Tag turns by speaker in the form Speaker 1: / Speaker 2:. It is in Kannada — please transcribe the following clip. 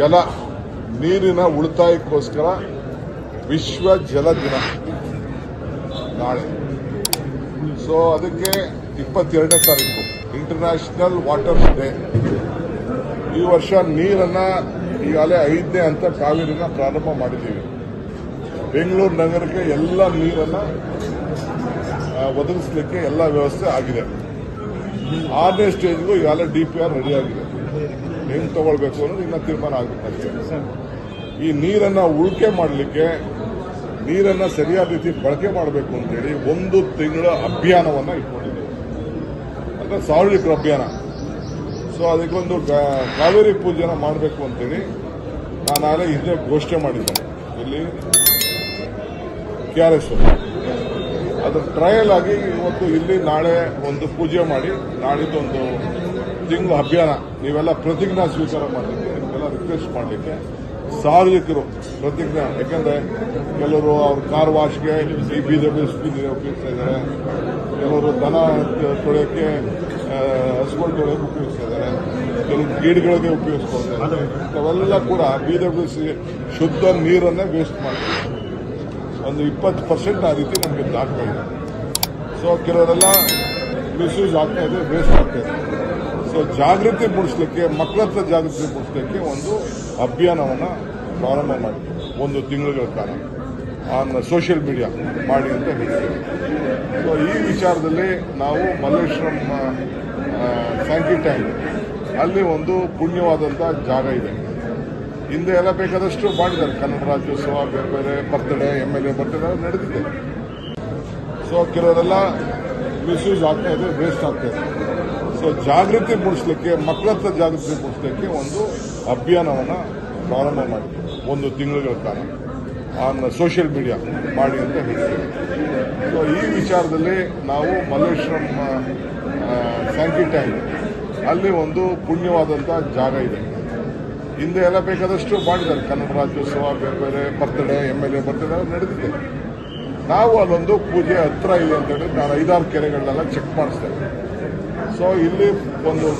Speaker 1: ಜಲ, ನೀರಿನ ಉಳಿತಾಯಕ್ಕೋಸ್ಕರ ವಿಶ್ವ ಜಲ ದಿನ ನಾಳೆ. ಸೊ ಅದಕ್ಕೆ ಇಪ್ಪತ್ತೆರಡನೇ ತಾರೀಕು ಇಂಟರ್ನ್ಯಾಷನಲ್ ವಾಟರ್ ಡೇ ಈ ವರ್ಷ ನೀರನ್ನ ಈಗಾಗಲೇ ಐದನೇ ಅಂತ ಕಾವೇರಿನ ಪ್ರಾರಂಭ ಮಾಡಿದ್ದೀವಿ. ಬೆಂಗಳೂರು ನಗರಕ್ಕೆ ಎಲ್ಲ ನೀರನ್ನ ಒದಗಿಸ್ಲಿಕ್ಕೆ ಎಲ್ಲ ವ್ಯವಸ್ಥೆ ಆಗಿದೆ. ಆರನೇ ಸ್ಟೇಜ್ಗೂ ಈಗಾಗಲೇ ಡಿ ಪಿ ಆರ್ ರೆಡಿ ಆಗಿದೆ. ಹೆಂಗ್ ತಗೊಳ್ಬೇಕು ಅನ್ನೋದು ಇನ್ನೂ ತೀರ್ಮಾನ ಸರ್ ಈ ನೀರನ್ನ ಉಳಿಕೆ ಮಾಡಲಿಕ್ಕೆ, ನೀರನ್ನ ಸರಿಯಾದ ರೀತಿ ಬಳಕೆ ಮಾಡಬೇಕು ಅಂತೇಳಿ ಒಂದು ತಿಂಗಳ ಅಭಿಯಾನವನ್ನ ಇಟ್ಕೊಂಡಿದ್ದೀವಿ ಅಂದ್ರೆ ಸಾರ್ವಜನಿಕರ ಅಭಿಯಾನ. ಸೊ ಅದಕ್ಕೊಂದು ಕಾವೇರಿ ಪೂಜೆನ ಮಾಡಬೇಕು ಅಂತೇಳಿ ನಾನು ಆಗಲೇ ಹಿಂದೆ ಘೋಷಣೆ ಮಾಡಿದ್ದೆ ಇಲ್ಲಿ ಕೆ ಆರ್ ಎಸ್ ಟ್ರಯಲ್ ಆಗಿ ಇವತ್ತು ಇಲ್ಲಿ ನಾಳೆ ಒಂದು ಪೂಜೆ ಮಾಡಿ, ನಾಳಿದ್ದು ಒಂದು ತಿಂಗಳು ಅಭಿಯಾನ, ನೀವೆಲ್ಲ ಪ್ರತಿಜ್ಞಾ ಸ್ವೀಕಾರ ಮಾಡಲಿಕ್ಕೆ, ನಿಮಗೆಲ್ಲ ರಿಕ್ವೆಸ್ಟ್ ಮಾಡಲಿಕ್ಕೆ ಸಾರ್ವಜನಿಕರು ಪ್ರತಿಜ್ಞಾ. ಯಾಕೆಂದರೆ ಕೆಲವರು ಅವ್ರ ಕಾರ್ ವಾಶ್ಗೆ ಈ ಬಿ ಡಬ್ಲ್ಯೂ ಎಸ್ ಪಿ ಉಪಯೋಗಿಸ್ತಾ ಇದ್ದಾರೆ. ಕೆಲವರು ದನ ತೊಳೆಯೋಕ್ಕೆ ಹಸುಗಳು ತೊಳೆಯೋಕೆ ಉಪಯೋಗಿಸ್ತಾ ಇದ್ದಾರೆ. ಕೆಲವು ಗೀಡ್ಗಳಿಗೆ ಉಪಯೋಗಿಸ್ಕೊಳ್ತಾ ಇದ್ದಾರೆ. ಅವೆಲ್ಲ ಕೂಡ ಬಿ ಡಬ್ಲ್ಯೂ ಶುದ್ಧ ನೀರನ್ನೇ ವೇಸ್ಟ್ ಮಾಡ್ತಾರೆ. ಒಂದು ಇಪ್ಪತ್ತು ಪರ್ಸೆಂಟ್ ಆ ರೀತಿ ನಮಗೆ ದಾಖಲೆ ಇದೆ. ಸೊ ಕೆಲವರೆಲ್ಲ ಮಿಸ್ಯೂಸ್ ಆಗ್ತಾ ಇದೆ ವೇಸ್ಟ್ ಆಗ್ತಾ ಇದೆ. ಸೊ ಜಾಗೃತಿ ಮೂಡಿಸ್ಲಿಕ್ಕೆ ಮಕ್ಕಳ ಹತ್ರ ಜಾಗೃತಿ ಮೂಡಿಸ್ಲಿಕ್ಕೆ ಒಂದು ಅಭಿಯಾನವನ್ನು ಪ್ರಾರಂಭ ಮಾಡಿ. ಒಂದು ತಿಂಗಳ ಕಾಲ ಆನ್ ಸೋಷಿಯಲ್ ಮೀಡಿಯಾ ಮಾಡಿ ಅಂತ ಹೇಳ್ತೀವಿ. ಸೊ ಈ ವಿಚಾರದಲ್ಲಿ ನಾವು ಮಲ್ಲೇಶ್ವರಂ ಸ್ಯಾಂಕಿ ಟ್ಯಾಂಕ್ ಅಲ್ಲಿ ಒಂದು ಪುಣ್ಯವಾದಂಥ ಜಾಗ ಇದೆ. ಹಿಂದೆ ಎಲ್ಲ ಬೇಕಾದಷ್ಟು ಮಾಡಿದ್ದಾರೆ. ಕನ್ನಡ ರಾಜ್ಯೋತ್ಸವ, ಬೇರೆ ಬೇರೆ birthday M L A birthday ನಡೆದಿದೆ ಸೊ ಕೆಲವರೆಲ್ಲ ಮಿಸ್ಯೂಸ್ ಆಗ್ತಾ ಇದೆ ವೇಸ್ಟ್ ಆಗ್ತಾ ಇದೆ. ಸೊ ಜಾಗೃತಿ ಮೂಡಿಸ್ಲಿಕ್ಕೆ ಮಕ್ಕಳ ಹತ್ರ ಜಾಗೃತಿ ಮೂಡಿಸ್ಲಿಕ್ಕೆ ಒಂದು ಅಭಿಯಾನವನ್ನು ಪ್ರಾರಂಭ ಮಾಡಿ ಒಂದು ತಿಂಗಳ ಕಾಲ ಆನ್ ಸೋಷಿಯಲ್ ಮೀಡಿಯಾ ಮಾಡಿ ಅಂತ ಹೇಳ್ತೀವಿ ಸೊ ಈ ವಿಚಾರದಲ್ಲಿ ನಾವು ಮಲ್ಲೇಶ್ವರಂ ಸ್ಯಾಂಕಿ ಟ್ಯಾಂಕ್ ಅಲ್ಲಿ ಒಂದು ಪುಣ್ಯವಾದಂಥ ಜಾಗ ಇದೆ. ಹಿಂದೆ ಎಲ್ಲ ಬೇಕಾದಷ್ಟು ಮಾಡಿದ್ದಾರೆ. ಕನ್ನಡ ರಾಜ್ಯೋತ್ಸವ, ಬೇರೆ ಬೇರೆ birthday M L A birthday ನಡೆದಿದೆ ನಾವು ಅಲ್ಲೊಂದು ಪೂಜೆ ಹತ್ರ ಇದೆ ಅಂತ ಹೇಳಿ ನಾನು ಐದಾರು ಕೆರೆಗಳನ್ನೆಲ್ಲ ಚೆಕ್ ಮಾಡಿಸ್ತೇವೆ ಸೊ ಇಲ್ಲಿ ಒಂದು